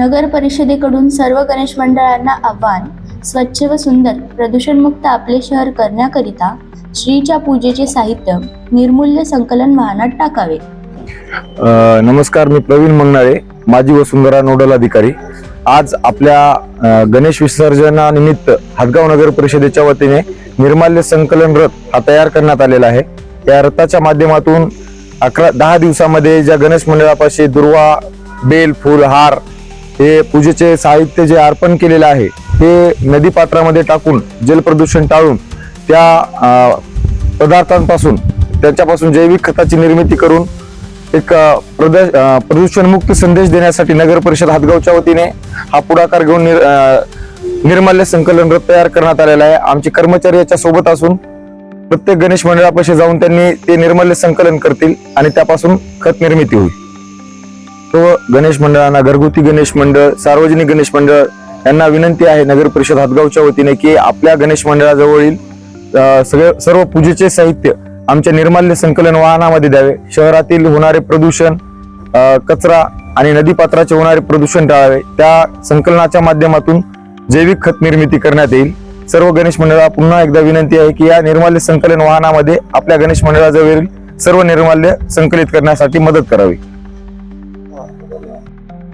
नगर परिषदेकडून सर्व गणेश मंडळांना आव्हान स्वच्छ व सुंदर प्रदूषणमुक्त आपले शहर करण्याकरिता श्रीच्या पूजेचे साहित्य निर्मूल्य संकलन वाहनात टाकावे. नमस्कार मी प्रवीण मंगनाळे माजी वसुंधरा नोडल अधिकारी. आज आपल्या गणेश विसर्जनानिमित्त हातगाव नगर परिषदेच्या वतीने निर्माल्य संकलन रथ हा तयार करण्यात आलेला आहे. या रथाच्या माध्यमातून अकरा दहा दिवसामध्ये ज्या गणेश मंडळापाशी दुर्वा बेल फूल हार हे पूजेचे साहित्य जे अर्पण केलेलं आहे ते नदीपात्रामध्ये टाकून जलप्रदूषण टाळून त्या पदार्थांपासून त्याच्यापासून जैविक खताची निर्मिती करून एक प्रदेश प्रदूषणमुक्त संदेश देण्यासाठी नगर परिषद हातगावच्या वतीने हा पुढाकार घेऊन निर- निर्माल्य संकलन रथ तयार करण्यात आलेला आहे. आमचे कर्मचारी याच्या सोबत असून प्रत्येक गणेश मंडळापाशी जाऊन त्यांनी ते निर्माल्य संकलन करतील आणि त्यापासून खत निर्मिती होईल. तो गणेश मंडळांना घरगुती गणेश मंडळ सार्वजनिक गणेश मंडळ यांना विनंती आहे नगर परिषद हातगावच्या वतीने की आपल्या गणेश मंडळाजवळील सगळे सर्व पूजेचे साहित्य आमच्या निर्माल्य संकलन वाहनामध्ये द्यावे. शहरातील होणारे प्रदूषण कचरा आणि नदीपात्राचे होणारे प्रदूषण टाळावे. त्या संकलनाच्या माध्यमातून जैविक खत निर्मिती करण्यात येईल. सर्व गणेश मंडळाला पुन्हा एकदा विनंती आहे की या निर्माल्य संकलन वाहनामध्ये आपल्या गणेश मंडळाजवळील सर्व निर्माल्य संकलित करण्यासाठी मदत करावी. Thank you.